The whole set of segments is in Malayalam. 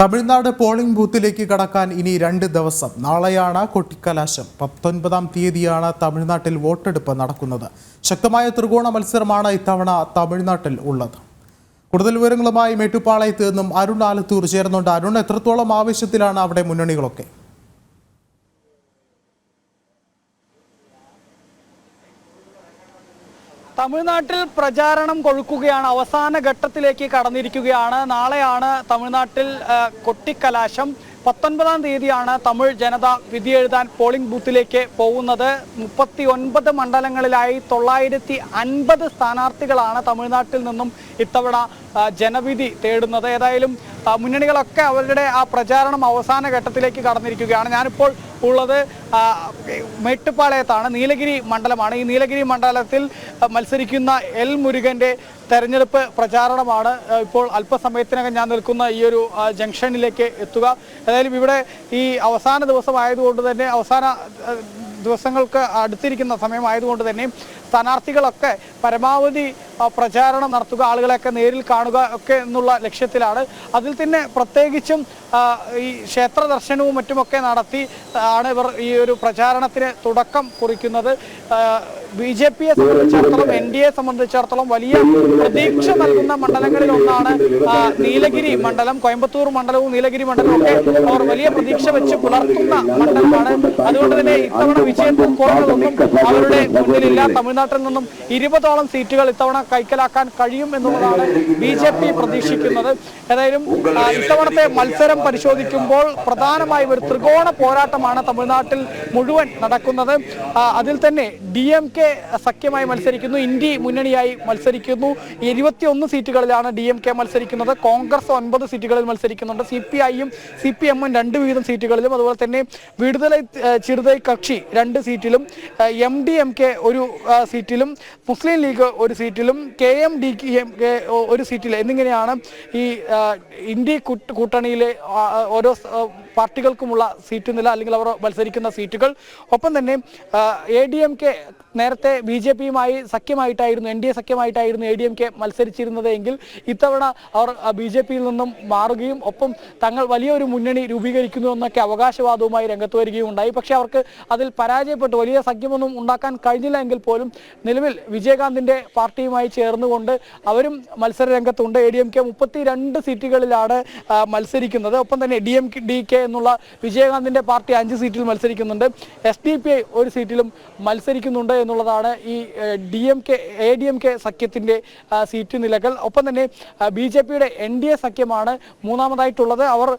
തമിഴ്നാട് പോളിംഗ് ബൂത്തിലേക്ക് കടക്കാൻ ഇനി രണ്ട് ദിവസം. നാളെയാണ് കൊട്ടിക്കലാശം. പത്തൊൻപതാം തീയതിയാണ് തമിഴ്നാട്ടിൽ വോട്ടെടുപ്പ് നടക്കുന്നത്. ശക്തമായ ത്രികോണ മത്സരമാണ് ഇത്തവണ തമിഴ്നാട്ടിൽ ഉള്ളത്. കൂടുതൽ വിവരങ്ങളുമായി മേട്ടുപ്പാളയത്ത് നിന്നും അരുൺ ആലത്തൂർ ചേർന്നുണ്ട് അരുൺ എത്രത്തോളം ആവശ്യത്തിലാണ് അവിടെ മുന്നണികളൊക്കെ? തമിഴ്നാട്ടിൽ പ്രചാരണം കൊഴുക്കുകയാണ്. അവസാന ഘട്ടത്തിലേക്ക് കടന്നിരിക്കുകയാണ്. നാളെയാണ് തമിഴ്നാട്ടിൽ കൊട്ടിക്കലാശം. പത്തൊൻപതാം തീയതിയാണ് തമിഴ് ജനത വിധിയെഴുതാൻ പോളിംഗ് ബൂത്തിലേക്ക് പോകുന്നത്. മുപ്പത്തി ഒൻപത് മണ്ഡലങ്ങളിലായി തൊള്ളായിരത്തി അൻപത് സ്ഥാനാർത്ഥികളാണ് തമിഴ്നാട്ടിൽ നിന്നും ഇത്തവണ ജനവിധി തേടുന്നത്. ഏതായാലും മുന്നണികളൊക്കെ അവരുടെ ആ പ്രചാരണം അവസാന ഘട്ടത്തിലേക്ക് കടന്നിരിക്കുകയാണ്. ഞാനിപ്പോൾ ഉള്ളത് മെട്ടുപാളയത്താണ് നീലഗിരി മണ്ഡലമാണ്. ഈ നീലഗിരി മണ്ഡലത്തിൽ മത്സരിക്കുന്ന എൽ മുരുകന്റെ തെരഞ്ഞെടുപ്പ് പ്രചാരണമാണ്. ഇപ്പോൾ അല്പസമയത്തിനകം ഞാൻ നിൽക്കുന്ന ഈ ഒരു ജംഗ്ഷനിലേക്ക് എത്തുക. ഏതായാലും ഇവിടെ ഈ അവസാന ദിവസമായതുകൊണ്ട് തന്നെ അവസാന ദിവസങ്ങൾക്ക് അടുത്തിരിക്കുന്ന സമയമായതുകൊണ്ട് തന്നെ സ്ഥാനാർത്ഥികളൊക്കെ പരമാവധി പ്രചാരണം നടത്തുക ആളുകളെയൊക്കെ നേരിൽ കാണുക ഒക്കെ എന്നുള്ള ലക്ഷ്യത്തിലാണ്. അതിൽ തന്നെ പ്രത്യേകിച്ചും ഈ ക്ഷേത്ര ദർശനവും മറ്റുമൊക്കെ നടത്തി ആണ് ഇവർ ഈ ഒരു പ്രചാരണത്തിന് തുടക്കം കുറിക്കുന്നത്. ബി ജെ പിയെ സംബന്ധിച്ചിടത്തോളം എൻ ഡി എ സംബന്ധിച്ചിടത്തോളം വലിയ പ്രതീക്ഷ നൽകുന്ന മണ്ഡലങ്ങളിൽ ഒന്നാണ് നീലഗിരി മണ്ഡലം. കോയമ്പത്തൂർ മണ്ഡലവും നീലഗിരി മണ്ഡലവും ഒക്കെ അവർ വലിയ പ്രതീക്ഷ വെച്ച് പുലർത്തുന്ന മണ്ഡലമാണ്. അതുകൊണ്ട് തന്നെ ഇത്തവണ വിജയം പൊക്കോളുകളൊന്നും അവരുടെ മുന്നിലില്ല. തമിഴ്നാട്ടിൽ നിന്നും ഇരുപതോളം സീറ്റുകൾ ഇത്തവണ കൈക്കലാക്കാൻ കഴിയും എന്നുള്ളതാണ് ബി ജെ പി പ്രതീക്ഷിക്കുന്നത്. ഏതായാലും ഇത്തവണത്തെ മത്സരം പരിശോധിക്കുമ്പോൾ പ്രധാനമായും ഒരു ത്രികോണ പോരാട്ടമാണ് തമിഴ്നാട്ടിൽ മുഴുവൻ നടക്കുന്നത്. അതിൽ തന്നെ ഡി എം കെ സഖ്യമായി മത്സരിക്കുന്നു. ഇന്ത്യ മുന്നണിയായി മത്സരിക്കുന്നു. ഇരുപത്തിയൊന്ന് സീറ്റുകളിലാണ് ഡി എം കെ മത്സരിക്കുന്നത്. കോൺഗ്രസ് ഒൻപത് സീറ്റുകളിൽ മത്സരിക്കുന്നുണ്ട്. സി പി ഐയും സി പി എമ്മും രണ്ട് വീതം സീറ്റുകളിലും. അതുപോലെ തന്നെ വിടുതലൈ ചിറുതൈ കക്ഷി രണ്ട് സീറ്റിലും എം ഡി എം കെ ഒരു സീറ്റിലും മുസ്ലിം ലീഗ് ഒരു സീറ്റിലും K M D M K ഒരു സീറ്റിൽ. എന്നിങ്ങനെയാണ് ഈ ഇന്ത്യ കൂട്ടണിയിലെ ഓരോ പാർട്ടികൾക്കുമുള്ള സീറ്റ് നില അല്ലെങ്കിൽ അവർ മത്സരിക്കുന്ന സീറ്റുകൾ. ഒപ്പം തന്നെ എ ഡി എം കെ നേരത്തെ ബി ജെ പിയുമായി സഖ്യമായിട്ടായിരുന്നു എൻ ഡി എ സഖ്യമായിട്ടായിരുന്നു എ ഡി എം കെ മത്സരിച്ചിരുന്നത് എങ്കിൽ ഇത്തവണ അവർ ബി ജെ പിയിൽ നിന്നും മാറുകയും ഒപ്പം തങ്ങൾ വലിയൊരു മുന്നണി രൂപീകരിക്കുന്നു എന്നൊക്കെ അവകാശവാദവുമായി രംഗത്ത് വരികയും ഉണ്ടായി. പക്ഷേ അവർക്ക് അതിൽ പരാജയപ്പെട്ടു. വലിയ സഖ്യമൊന്നും ഉണ്ടാക്കാൻ കഴിഞ്ഞില്ല എങ്കിൽ പോലും നിലവിൽ വിജയകാന്തിന്റെ പാർട്ടിയുമായി ചേർന്നുകൊണ്ട് അവരും മത്സര രംഗത്തുണ്ട്. എ ഡി എം കെ മുപ്പത്തി രണ്ട് സീറ്റുകളിലാണ് മത്സരിക്കുന്നത്. ഒപ്പം തന്നെ ഡി എം ഡി കെ എന്നുള്ള വിജയകാന്തിന്റെ പാർട്ടി അഞ്ച് സീറ്റിൽ മത്സരിക്കുന്നുണ്ട്. എസ് ഡി പി ഐ ഒരു സീറ്റിലും മത്സരിക്കുന്നുണ്ട് എന്നുള്ളതാണ് ഈ D M K A D M K സഖ്യത്തിന്റെ സീറ്റ് നിലകൾ. ഒപ്പം തന്നെ ബി ജെ പിയുടെ എൻ ഡി എ സഖ്യമാണ് മൂന്നാമതായിട്ടുള്ളത്. അവർ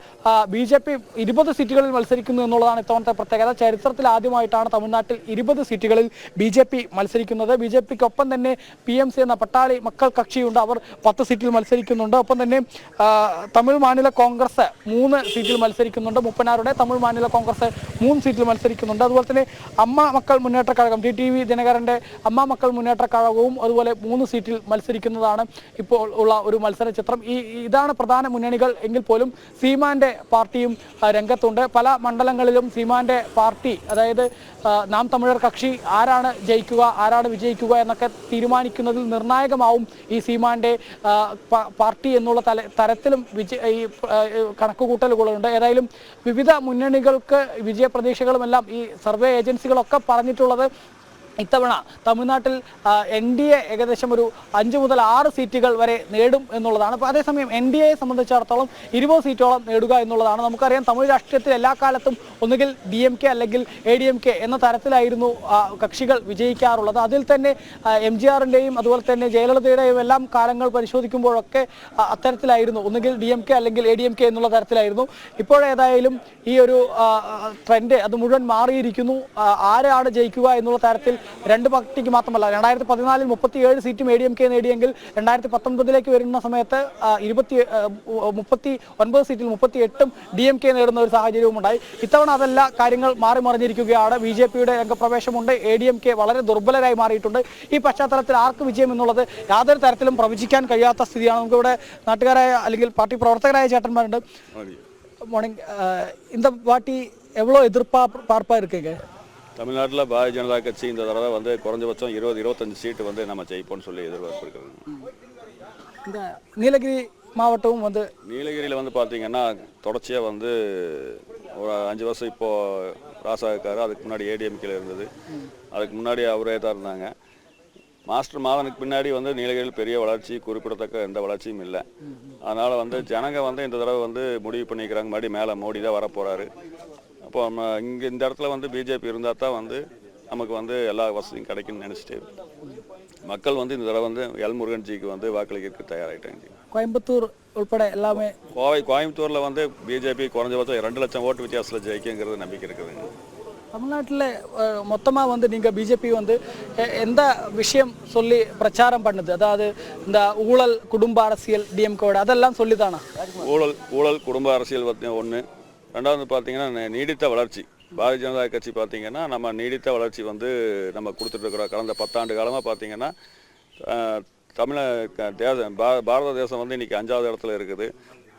ബി ജെ പി ഇരുപത് സീറ്റുകളിൽ മത്സരിക്കുന്നു എന്നുള്ളതാണ് ഇത്തവണത്തെ പ്രത്യേകത. ചരിത്രത്തിൽ ആദ്യമായിട്ടാണ് തമിഴ്നാട്ടിൽ ഇരുപത് സീറ്റുകളിൽ ബി ജെ പി മത്സരിക്കുന്നത്. ബി ജെ പിക്ക് ഒപ്പം തന്നെ പി എം സി എന്ന പട്ടാളി മക്കൾ കക്ഷിയുണ്ട്. അവർ പത്ത് സീറ്റിൽ മത്സരിക്കുന്നുണ്ട്. ഒപ്പം തന്നെ തമിഴ് മാനില കോൺഗ്രസ് മൂന്ന് സീറ്റിൽ മത്സരിക്കുന്നുണ്ട്. മുപ്പനാറുടെ തമിഴ് മാനില കോൺഗ്രസ് മൂന്ന് സീറ്റിൽ മത്സരിക്കുന്നുണ്ട്. അതുപോലെ തന്നെ Amma Makkal Munnetra Kazhagam T T V ദിനകരന്റെ Amma Makkal മുന്നേറ്റ കഴകവും അതുപോലെ മൂന്ന് സീറ്റിൽ മത്സരിക്കുന്നതാണ് ഇപ്പോൾ ഉള്ള ഒരു മത്സര ചിത്രം. ഈ ഇതാണ് പ്രധാന മുന്നണികൾ എങ്കിൽ പോലും സീമാന്റെ പാർട്ടിയും രംഗത്തുണ്ട്. പല മണ്ഡലങ്ങളിലും സീമാന്റെ പാർട്ടി അതായത് നാം തമിഴർ കക്ഷി ആരാണ് ജയിക്കുക ആരാണ് വിജയിക്കുക എന്നൊക്കെ തീരുമാനിക്കുന്നതിൽ നിർണായകമാവും ഈ സീമാന്റെ പാർട്ടി എന്നുള്ള തല തരത്തിലും വിജയ ഈ കണക്കുകൂട്ടലുകളുണ്ട്. ഏതായാലും വിവിധ മുന്നണികൾക്ക് വിജയപ്രതീക്ഷകളുമെല്ലാം ഈ സർവേ ഏജൻസികളൊക്കെ പറഞ്ഞിട്ടുള്ളത് ഇത്തവണ തമിഴ്നാട്ടിൽ എൻ ഡി എ ഏകദേശം ഒരു അഞ്ച് മുതൽ ആറ് സീറ്റുകൾ വരെ നേടും എന്നുള്ളതാണ്. അപ്പോൾ അതേസമയം എൻ ഡി എയെ സംബന്ധിച്ചിടത്തോളം ഇരുപത് സീറ്റോളം നേടുക എന്നുള്ളതാണ്. നമുക്കറിയാം തമിഴ് രാഷ്ട്രീയത്തിൽ എല്ലാ കാലത്തും ഒന്നുകിൽ ഡി എം കെ അല്ലെങ്കിൽ എ ഡി എം കെ എന്ന തരത്തിലായിരുന്നു കക്ഷികൾ വിജയിക്കാറുള്ളത്. അതിൽ തന്നെ എം ജി ആറിന്റെയും അതുപോലെ തന്നെ ജയലളിതയുടെയും എല്ലാം കാലങ്ങൾ പരിശോധിക്കുമ്പോഴൊക്കെ അത്തരത്തിലായിരുന്നു. ഒന്നുകിൽ ഡി എം കെ അല്ലെങ്കിൽ എ ഡി എം കെ എന്നുള്ള തരത്തിലായിരുന്നു. ഇപ്പോഴേതായാലും ഈ ഒരു ട്രെൻഡ് അത് മുഴുവൻ മാറിയിരിക്കുന്നു. ആരാണ് ജയിക്കുക എന്നുള്ള തരത്തിൽ രണ്ട് പാർട്ടിക്ക് മാത്രമല്ല രണ്ടായിരത്തി പതിനാലിൽ മുപ്പത്തിയേഴ് സീറ്റും എ ഡി എം കെ നേടിയെങ്കിൽ രണ്ടായിരത്തി പത്തൊൻപതിലേക്ക് വരുന്ന സമയത്ത് ആ, ഇരുപത്തി ആ, മുപ്പത്തി ഒൻപത് സീറ്റിൽ മുപ്പത്തി എട്ടും ഡി എം കെ നേടുന്ന ഒരു സാഹചര്യവും ഉണ്ടായി ഇത്തവണ അതല്ല കാര്യങ്ങൾ മാറി മറിഞ്ഞിരിക്കുകയാണ് ബി ജെ പിയുടെ രംഗപ്രവേശമുണ്ട് എ ഡി എം കെ വളരെ ദുർബലരായി മാറിയിട്ടുണ്ട് ഈ പശ്ചാത്തലത്തിൽ ആർക്ക് വിജയം എന്നുള്ളത് യാതൊരു തരത്തിലും പ്രവചിക്കാൻ കഴിയാത്ത സ്ഥിതിയാണ് നമുക്കിവിടെ നാട്ടുകാരായ അല്ലെങ്കിൽ പാർട്ടി പ്രവർത്തകരായ ചേട്ടന്മാരുണ്ട് மார்னிங் இந்த வாட்டி எவ்வளோ எதிர்ப்பா பார்ப்பா இருக்குங்க தமிழ்நாட்டில் பாரதிய ஜனதா கட்சி இந்த தடவை வந்து குறைஞ்சபட்சம் இருபது இருபத்தஞ்சு சீட்டு வந்து நம்ம ஜெயிப்போம்னு சொல்லி எதிர்பார்ப்பு இருக்குது இந்த நீலகிரி மாவட்டமும் வந்து நீலகிரியில் வந்து பார்த்தீங்கன்னா தொடர்ச்சியாக வந்து ஒரு அஞ்சு வருஷம் இப்போது ராசா இருக்காரு அதுக்கு முன்னாடி ஏடிஎம்கேல இருந்தது. அதுக்கு முன்னாடி அவரே தான் இருந்தாங்க. மாஸ்டர் மாதனுக்கு பின்னாடி வந்து நீலகிரியில் பெரிய வளர்ச்சி குறிப்பிடத்தக்க எந்த வளர்ச்சியும் இல்லை. அதனால் வந்து ஜனங்க வந்து இந்த தடவை வந்து முடிவு பண்ணிக்கிறாங்க. மறுபடியும் மேலே மோடி தான் வரப்போகிறாரு அப்போ நம்ம இங்கே இந்த இடத்துல வந்து பிஜேபி இருந்தால் தான் வந்து நமக்கு வந்து எல்லா வசதியும் கிடைக்கும்னு நினச்சிட்டு மக்கள் வந்து இந்த தடவை வந்து எல் முருகன்ஜிக்கு வந்து வாக்களிக்கிறதுக்கு தயாராகிட்டாங்க கோயம்புத்தூர் உள்பட எல்லாமே கோவை கோயம்புத்தூரில் வந்து பிஜேபி குறைஞ்சபட்சம் ரெண்டு லட்சம் ஓட்டு வித்தியாசத்தில் ஜெயிக்குங்கிறது நம்பிக்கை இருக்குதுங்க தமிழ்நாட்டில் மொத்தமாக வந்து நீங்கள் பிஜேபி வந்து எந்த விஷயம் சொல்லி பிரச்சாரம் பண்ணுது? அதாவது இந்த ஊழல் குடும்ப அரசியல் டிஎம்கோட அதெல்லாம் சொல்லிதானா? ஊழல் ஊழல் குடும்ப அரசியல் ஒன்று ரெண்டாவது பார்த்தீங்கன்னா நீடித்த வளர்ச்சி. பாரதிய ஜனதா கட்சி பார்த்திங்கன்னா நம்ம நீடித்த வளர்ச்சி வந்து நம்ம கொடுத்துட்ருக்குறோம் கடந்த பத்தாண்டு காலமாக பார்த்திங்கன்னா தமிழக தமிழ தேசம் பாரத தேசம் வந்து இன்றைக்கி அஞ்சாவது இடத்துல இருக்குது.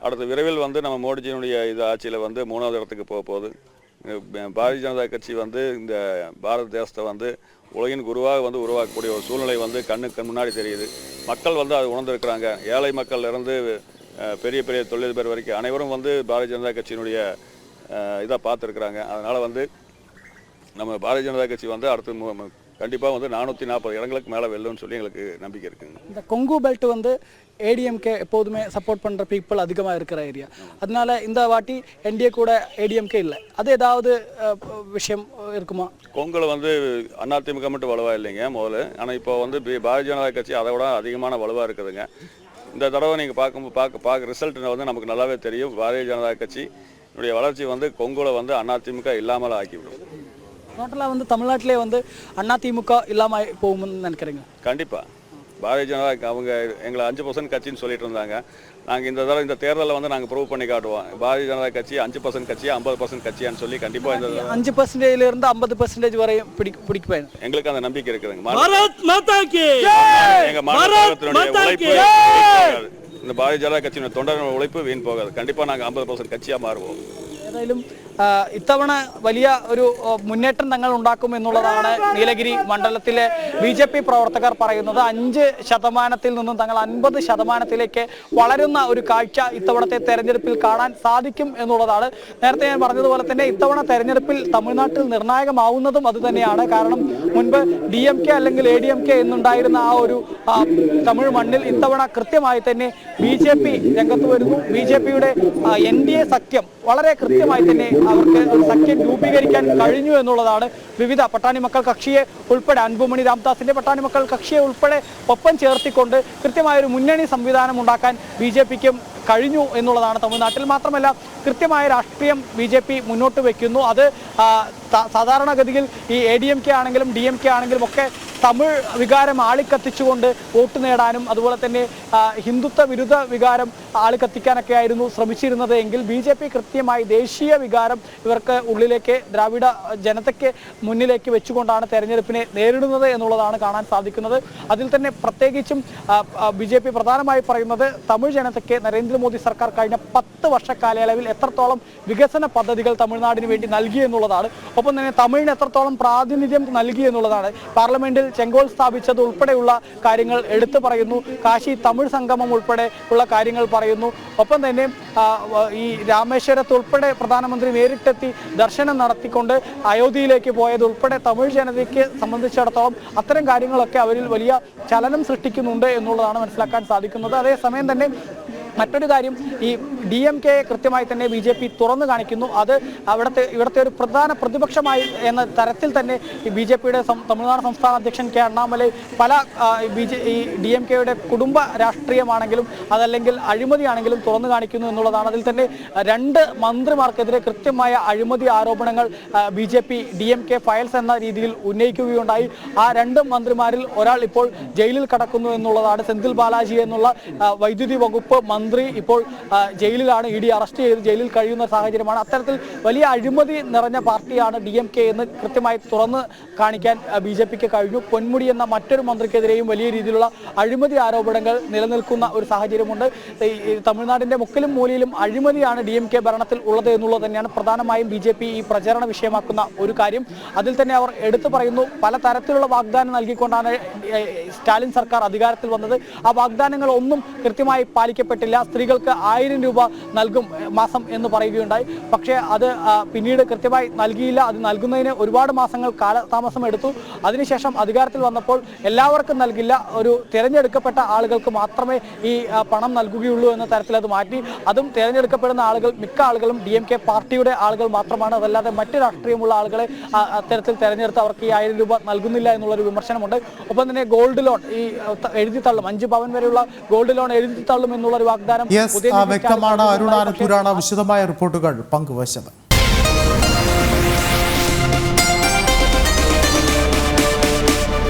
அடுத்து விரைவில் வந்து நம்ம மோடிஜியினுடைய இது ஆட்சியில் வந்து மூணாவது இடத்துக்கு போக போகுது. பாரதிய ஜனதா கட்சி வந்து இந்த பாரத தேசத்தை வந்து உலகின் குருவாக வந்து உருவாக்கக்கூடிய ஒரு சூழ்நிலை வந்து கண்ணுக்கு முன்னாடி தெரியுது. மக்கள் வந்து அது உணர்ந்திருக்கிறாங்க. ஏழை மக்கள்லேருந்து பெரிய பெரிய தொழிலதிபர் வரைக்கும் அனைவரும் வந்து பாரதிய ஜனதா கட்சியினுடைய இதை பார்த்துருக்குறாங்க. அதனால் வந்து நம்ம பாரதிய ஜனதா கட்சி வந்து அடுத்து கண்டிப்பாக வந்து நானூற்றி நாற்பது இடங்களுக்கு மேலே வெல்லும்னு சொல்லி எங்களுக்கு நம்பிக்கை இருக்குங்க. இந்த கொங்கு பெல்ட் வந்து ஏடிஎம்கே எப்போதுமே சப்போர்ட் பண்ணுற பீப்புள் அதிகமாக இருக்கிற ஏரியா அதனால இந்த வாட்டி என்டிஏ கூட ஏடிஎம்கே இல்லை. அது ஏதாவது விஷயம் இருக்குமா? கொங்குல வந்து அதிமுக மட்டும் வலுவா இல்லைங்க முதல்ல. ஆனால் இப்போ வந்து பாரதிய ஜனதா கட்சி அதை விட அதிகமான வலுவாக இருக்குதுங்க. இந்த தடவை நீங்கள் பார்க்கும் பார்க்க பார்க்க ரிசல்ட் வந்து நமக்கு நல்லாவே தெரியும். பாரதிய ஜனதா கட்சி என்னுடைய வளர்ச்சி வந்து கொங்குல வந்து அதிமுக இல்லாமல் ஆக்கிவிடும். டோட்டலாக வந்து தமிழ்நாட்டிலே வந்து அதிமுக இல்லாமல் போகும்னு நினைக்கிறீங்க? கண்டிப்பாக பாரதிய ஜனதா அவங்க எங்களை அஞ்சு பர்சன்ட் கட்சின்னு சொல்லிட்டு இருந்தாங்க. நாங்கள் இந்த தடவை இந்த தேர்தலில் வந்து நாங்கள் ப்ரூவ் பண்ணி காட்டுவோம். பாரதிய ஜனதா கட்சி அஞ்சு பர்சன்ட் கட்சி ஐம்பது பர்சன்ட் கட்சியான்னு சொல்லி கண்டிப்பாக இந்த அஞ்சு பர்சன்டேஜ்ல இருந்து ஐம்பது பர்சன்டேஜ் வரையும் பிடி பிடிப்பேன். எங்களுக்கு அந்த நம்பிக்கை இருக்குதுங்க. பாரத் மாதா கி உழைப்பு இந்த பாரதிய ஜனதா கட்சியினுடைய தொண்டர் உழைப்பு வீண் போகாது. கண்டிப்பாக நாங்கள் ஐம்பது பர்சன்ட் கட்சியாக மாறுவோம். ஏதாயிலும் ഇത്തവണ വലിയ ഒരു മുന്നേറ്റം തങ്ങൾ ഉണ്ടാക്കും എന്നുള്ളതാണ് നീലഗിരി മണ്ഡലത്തിലെ ബി ജെ പി പ്രവർത്തകർ പറയുന്നത്. അഞ്ച് ശതമാനത്തിൽ നിന്നും തങ്ങൾ അൻപത് ശതമാനത്തിലേക്ക് വളരുന്ന ഒരു കാഴ്ച ഇത്തവണത്തെ തെരഞ്ഞെടുപ്പിൽ കാണാൻ സാധിക്കും എന്നുള്ളതാണ്. നേരത്തെ ഞാൻ പറഞ്ഞതുപോലെ തന്നെ ഇത്തവണ തെരഞ്ഞെടുപ്പിൽ തമിഴ്നാട്ടിൽ നിർണായകമാവുന്നതും അത് തന്നെയാണ്. കാരണം മുൻപ് ഡി എം കെ അല്ലെങ്കിൽ എ ഡി എം കെ എന്നുണ്ടായിരുന്ന ആ ഒരു തമിഴ് മണ്ണിൽ ഇത്തവണ കൃത്യമായി തന്നെ ബി ജെ പി രംഗത്ത് വരുന്നു. ബി ജെ പിയുടെ എൻ ഡി എ സഖ്യം വളരെ കൃത്യമായി തന്നെ അവർക്ക് സഖ്യം രൂപീകരിക്കാൻ കഴിഞ്ഞു എന്നുള്ളതാണ് വിവിധ പട്ടാണി മക്കൾ കക്ഷിയെ ഉൾപ്പെടെ. അൻപുമണി രാംദാസിന്റെ പട്ടാണി മക്കൾ കക്ഷിയെ ഉൾപ്പെടെ ഒപ്പം ചേർത്തിക്കൊണ്ട് കൃത്യമായ ഒരു മുന്നണി സംവിധാനം ഉണ്ടാക്കാൻ ബി ജെ പിക്കും കഴിഞ്ഞു എന്നുള്ളതാണ് തമിഴ്നാട്ടിൽ മാത്രമല്ല കൃത്യമായ രാഷ്ട്രീയം ബി ജെ പി മുന്നോട്ട് വയ്ക്കുന്നു അത് സാധാരണഗതിയിൽ ഈ എ ഡി എം കെ ആണെങ്കിലും ഡി എം കെ ആണെങ്കിലും ഒക്കെ തമിഴ് വികാരം ആളിക്കത്തിച്ചുകൊണ്ട് വോട്ട് നേടാനും അതുപോലെ തന്നെ ഹിന്ദുത്വ വിരുദ്ധ വികാരം ആളിക്കത്തിക്കാനൊക്കെ ആയിരുന്നു ശ്രമിച്ചിരുന്നത് എങ്കിൽ ബി ജെ പി കൃത്യമായി ദേശീയ വികാരം ഇവർക്ക് ഉള്ളിലേക്ക് ദ്രാവിഡ ജനതയ്ക്ക് മുന്നിലേക്ക് വെച്ചുകൊണ്ടാണ് തെരഞ്ഞെടുപ്പിനെ നേരിടുന്നത് എന്നുള്ളതാണ് കാണാൻ സാധിക്കുന്നത്. അതിൽ തന്നെ പ്രത്യേകിച്ചും ബി ജെ പി പ്രധാനമായി പറയുന്നത് തമിഴ് ജനതയ്ക്ക് നരേന്ദ്രമോദി സർക്കാർ കഴിഞ്ഞ പത്ത് വർഷ കാലയളവിൽ എത്രത്തോളം വികസന പദ്ധതികൾ തമിഴ്നാടിന് വേണ്ടി നൽകി എന്നുള്ളതാണ്. ഒപ്പം തന്നെ തമിഴിന് എത്രത്തോളം പ്രാതിനിധ്യം നൽകി എന്നുള്ളതാണ്. പാർലമെന്റിൽ ചെങ്കോൽ സ്ഥാപിച്ചത് ഉൾപ്പെടെയുള്ള കാര്യങ്ങൾ എടുത്തു പറയുന്നു. കാശി തമിഴ് സംഗമം ഉൾപ്പെടെ ഉള്ള കാര്യങ്ങൾ പറയുന്നു. ഒപ്പം തന്നെ ഈ രാമേശ്വരത്ത് ഉൾപ്പെടെ പ്രധാനമന്ത്രി നേരിട്ടെത്തി ദർശനം നടത്തിക്കൊണ്ട് അയോധ്യയിലേക്ക് പോയത് ഉൾപ്പെടെ തമിഴ് ജനതയ്ക്ക് സംബന്ധിച്ചിടത്തോളം അത്തരം കാര്യങ്ങളൊക്കെ അവരിൽ വലിയ ചലനം സൃഷ്ടിക്കുന്നുണ്ട് എന്നുള്ളതാണ് മനസ്സിലാക്കാൻ സാധിക്കുന്നത്. അതേസമയം തന്നെ മറ്റൊരു കാര്യം ഈ ഡി എം കെ കൃത്യമായി തന്നെ ബി ജെ പി തുറന്നു കാണിക്കുന്നു. അത് അവിടുത്തെ ഇവിടുത്തെ ഒരു പ്രധാന പ്രതിപക്ഷമായി എന്ന തരത്തിൽ തന്നെ ഈ ബി ജെ പിയുടെ തമിഴ്നാട് സംസ്ഥാന അധ്യക്ഷൻ കെ അണ്ണാമലൈ പല ബി ജെ ഈ ഡി എം കെയുടെ കുടുംബ രാഷ്ട്രീയമാണെങ്കിലും അതല്ലെങ്കിൽ അഴിമതിയാണെങ്കിലും തുറന്നു കാണിക്കുന്നു എന്നുള്ളതാണ്. അതിൽ തന്നെ രണ്ട് മന്ത്രിമാർക്കെതിരെ കൃത്യമായ അഴിമതി ആരോപണങ്ങൾ B J P D M K files എന്ന രീതിയിൽ ഉന്നയിക്കുകയുണ്ടായി. ആ രണ്ട് മന്ത്രിമാരിൽ ഒരാൾ ഇപ്പോൾ ജയിലിൽ കടക്കുന്നു എന്നുള്ളതാണ്. സെന്തിൽ ബാലാജി എന്നുള്ള വൈദ്യുതി വകുപ്പ് മന്ത്രി ഇപ്പോൾ ജയിലിലാണ്. ഇ ഡി അറസ്റ്റ് ചെയ്ത് ജയിലിൽ കഴിയുന്ന സാഹചര്യമാണ്. അത്തരത്തിൽ വലിയ അഴിമതി നിറഞ്ഞ പാർട്ടിയാണ് ഡി എം കെ എന്ന് കൃത്യമായി തുറന്ന് കാണിക്കാൻ ബി ജെ പിക്ക് കഴിഞ്ഞു. പൊന്മുടി എന്ന മറ്റൊരു മന്ത്രിക്കെതിരെയും വലിയ രീതിയിലുള്ള അഴിമതി ആരോപണങ്ങൾ നിലനിൽക്കുന്ന ഒരു സാഹചര്യമുണ്ട്. തമിഴ്നാടിന്റെ മുക്കിലും മൂലയിലും അഴിമതിയാണ് ഡി എം കെ ഭരണത്തിൽ ഉള്ളത് എന്നുള്ളത് തന്നെയാണ് പ്രധാനമായും ബി ജെ പി ഈ പ്രചരണ വിഷയമാക്കുന്ന ഒരു കാര്യം. അതിൽ തന്നെ അവർ എടുത്തു പറയുന്നു പല തരത്തിലുള്ള വാഗ്ദാനം നൽകിക്കൊണ്ടാണ് സ്റ്റാലിൻ സർക്കാർ അധികാരത്തിൽ വന്നത്. ആ വാഗ്ദാനങ്ങൾ ഒന്നും കൃത്യമായി പാലിക്കപ്പെട്ടില്ല. സ്ത്രീകൾക്ക് ആയിരം രൂപ നൽകും മാസം എന്ന് പറയുകയുണ്ടായി. പക്ഷേ അത് പിന്നീട് കൃത്യമായി നൽകിയില്ല. അത് നൽകുന്നതിന് ഒരുപാട് മാസങ്ങൾ കാലതാമസം എടുത്തു. അതിനുശേഷം അധികാരത്തിൽ വന്നപ്പോൾ എല്ലാവർക്കും നൽകില്ല. ഒരു തിരഞ്ഞെടുക്കപ്പെട്ട ആളുകൾക്ക് മാത്രമേ ഈ പണം നൽകുകയുള്ളൂ എന്ന തരത്തിൽ അത് മാറ്റി. അതും തിരഞ്ഞെടുക്കപ്പെടുന്ന ആളുകൾ മിക്ക ആളുകളും ഡി എം കെ പാർട്ടിയുടെ ആളുകൾ മാത്രമാണ്. അതല്ലാതെ മറ്റ് രാഷ്ട്രീയമുള്ള ആളുകളെ അത്തരത്തിൽ തിരഞ്ഞെടുത്ത് അവർക്ക് ഈ ആയിരം രൂപ നൽകുന്നില്ല എന്നുള്ളൊരു വിമർശനമുണ്ട്. ഒപ്പം തന്നെ ഗോൾഡ് ലോൺ ഈ എഴുതി തള്ളും. അഞ്ച് പവൻ വരെയുള്ള ഗോൾഡ് ലോൺ എഴുതി തള്ളും എന്നുള്ളൊരു വാഗ്ദാനം വ്യക്തമാണ് ആനത്തൂരാണ് വിശദമായ റിപ്പോർട്ടുകൾ പങ്കുവച്ചത്